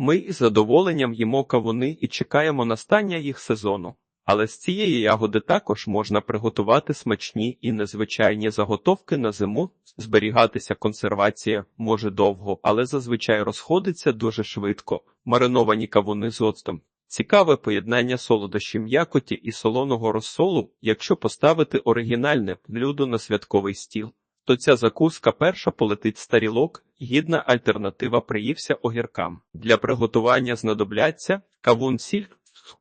Ми із задоволенням їмо кавуни і чекаємо настання їх сезону. Але з цієї ягоди також можна приготувати смачні і незвичайні заготовки на зиму. Зберігатися консервація може довго, але зазвичай розходиться дуже швидко. Мариновані кавуни з оцтом. Цікаве поєднання солодощів м'якоті і солоного розсолу, якщо поставити оригінальне блюдо на святковий стіл. То ця закуска перша полетить з тарілок, гідна альтернатива приївся огіркам. Для приготування знадобляться кавун сіль,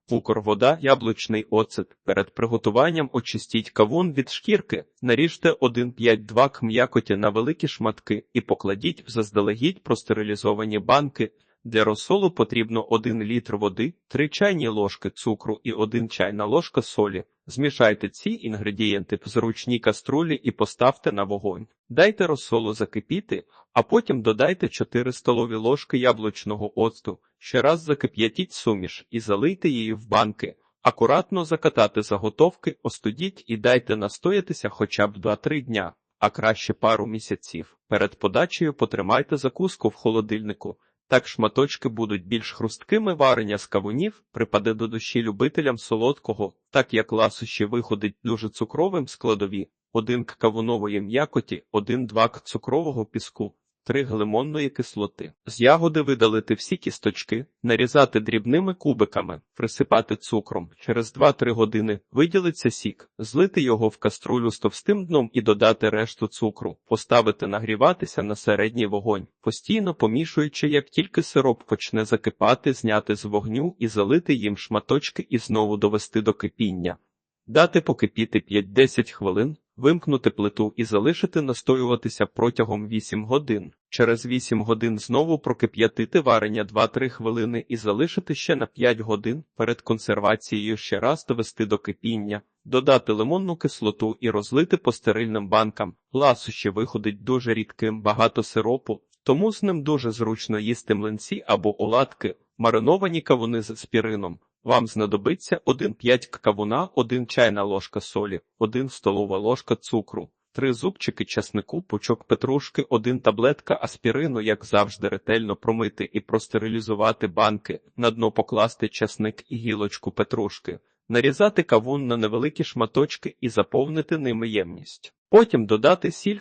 цукор, вода, яблучний оцет. Перед приготуванням очистіть кавун від шкірки, наріжте 1,5-2 к м'якоті на великі шматки і покладіть в заздалегідь простерилізовані банки. Для розсолу потрібно 1 літр води, 3 чайні ложки цукру і 1 чайна ложка солі. Змішайте ці інгредієнти в зручній каструлі і поставте на вогонь. Дайте розсолу закипіти, а потім додайте 4 столові ложки яблучного оцту. Ще раз закип'ятіть суміш і залийте її в банки. Акуратно закатати заготовки, остудіть і дайте настоятися хоча б 2-3 дня, а краще пару місяців. Перед подачею потримайте закуску в холодильнику. Так шматочки будуть більш хрусткими варення з кавунів, припаде до душі любителям солодкого, так як ласощі виходить дуже цукровим складові, один к кавунової м'якоті, 1-2 к цукрового піску, 3 г лимонної кислоти. З ягоди видалити всі кісточки, нарізати дрібними кубиками, присипати цукром. Через 2-3 години виділиться сік, злити його в каструлю з товстим дном і додати решту цукру, поставити нагріватися на середній вогонь, постійно помішуючи, як тільки сироп почне закипати, зняти з вогню і залити їм шматочки і знову довести до кипіння. Дати покипіти 5-10 хвилин, вимкнути плиту і залишити настоюватися протягом 8 годин. Через 8 годин знову прокип'ятити варення 2-3 хвилини і залишити ще на 5 годин перед консервацією ще раз довести до кипіння, додати лимонну кислоту і розлити по стерильним банкам. Ласощі виходить дуже рідким, багато сиропу, тому з ним дуже зручно їсти млинці або оладки, мариновані кавуни з аспірином. Вам знадобиться 1,5 кавуна, 1 чайна ложка солі, 1 столова ложка цукру, 3 зубчики часнику, пучок петрушки, 1 таблетка аспірину, як завжди, ретельно промити і простерилізувати банки, на дно покласти часник і гілочку петрушки, нарізати кавун на невеликі шматочки і заповнити ними ємність. Потім додати сіль,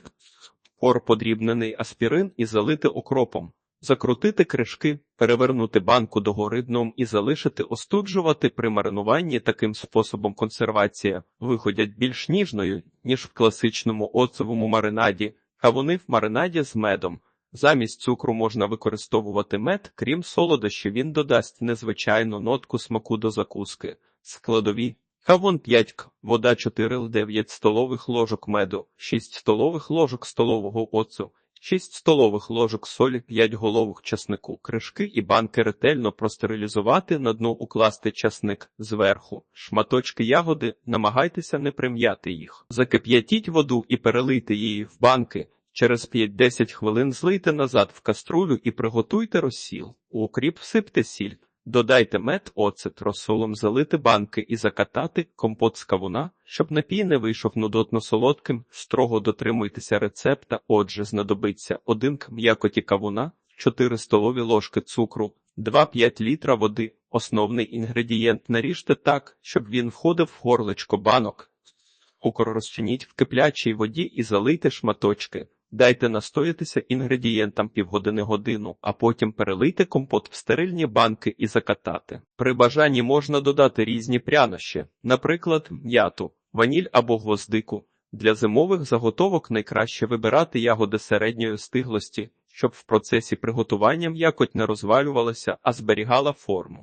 пор подрібнений аспірин і залити окропом. Закрутити кришки, перевернути банку догори дном і залишити остуджувати при маринуванні таким способом консервація виходять більш ніжною, ніж в класичному оцевому маринаді, а вони в маринаді з медом. Замість цукру можна використовувати мед, крім солодощів, він додасть незвичайну нотку смаку до закуски. Складові Кавун 5 к, вода 4 9 столових ложок меду, 6 столових ложок столового оцу, 6 столових ложок солі, 5 головок часнику, кришки і банки ретельно простерилізувати, на дно укласти часник зверху, шматочки ягоди, намагайтеся не прим'яти їх. Закип'ятіть воду і перелийте її в банки. Через 5-10 хвилин злийте назад в каструлю і приготуйте розсіл. У окріп всипте сіль. Додайте мед, оцет, розсолом залити банки і закатати компот з кавуна, щоб напій не вийшов нудотно солодким, строго дотримуйтеся рецепта, отже, знадобиться 1 к м'якоті кавуна, 4 столові ложки цукру, 2-5 літра води. Основний інгредієнт наріжте так, щоб він входив в горлечко банок. Цукор розчиніть в киплячій воді і залийте шматочки. Дайте настоятися інгредієнтам півгодини годину, а потім перелийте компот в стерильні банки і закатати. При бажанні можна додати різні прянощі, наприклад, м'яту, ваніль або гвоздику. Для зимових заготовок найкраще вибирати ягоди середньої стиглості, щоб в процесі приготування м'якоть не розвалювалася, а зберігала форму.